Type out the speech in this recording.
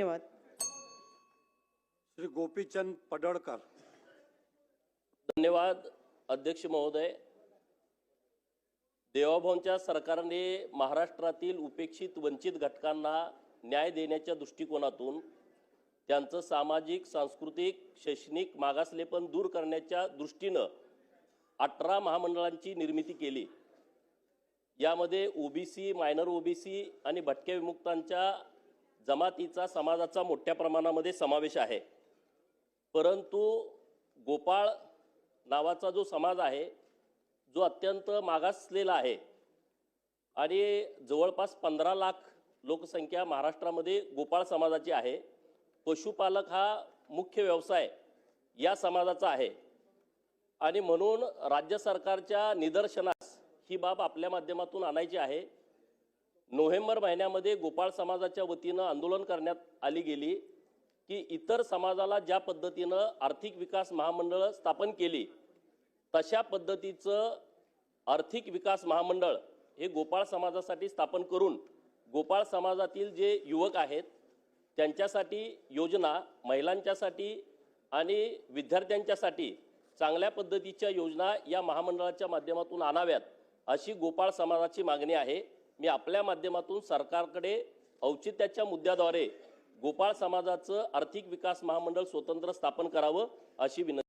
धन्यवाद. श्री गोपीचंद पडळकर. धन्यवाद अध्यक्ष महोदय. देवाभाऊंच्या सरकारने महाराष्ट्रातील उपेक्षित वंचित घटकांना न्याय देण्याच्या दृष्टिकोनातून त्यांचं सामाजिक सांस्कृतिक शैक्षणिक मागासलेपण दूर करण्याच्या दृष्टीनं अठरा महामंडळांची निर्मिती केली. यामध्ये ओबीसी मायनर ओबीसी आणि भटक्या विमुक्तांच्या जमातीचा समाजाचा मोठ्या प्रमाणामध्ये समावेश आहे. परंतु गोपाळ नावाचा जो समाज आहे जो अत्यंत मागासलेला आहे आणि जवळपास पंधरा लाख लोकसंख्या महाराष्ट्रामध्ये गोपाळ समाजाची आहे पशुपालक हा मुख्य व्यवसाय या समाजाचा आहे. आणि म्हणून राज्य सरकारच्या निदर्शनास ही बाब आपल्या माध्यमातून आणायची आहे. नोव्हेंबर महिन्यामध्ये गोपाळ समाजाच्या वतीनं आंदोलन करण्यात आली गेली की इतर समाजाला ज्या पद्धतीनं आर्थिक विकास महामंडळ स्थापन केली तशा पद्धतीचं आर्थिक विकास महामंडळ हे गोपाळ समाजासाठी स्थापन करून गोपाळ समाजातील जे युवक आहेत त्यांच्यासाठी योजना महिलांच्यासाठी आणि विद्यार्थ्यांच्यासाठी चांगल्या पद्धतीच्या योजना या महामंडळाच्या माध्यमातून आणाव्यात अशी गोपाळ समाजाची मागणी आहे. मी आपल्या माध्यमातून सरकारकडे औचित्याच्या मुद्द्याद्वारे गोपाळ समाजाचं आर्थिक विकास महामंडळ स्वतंत्र स्थापन करावं अशी विनंती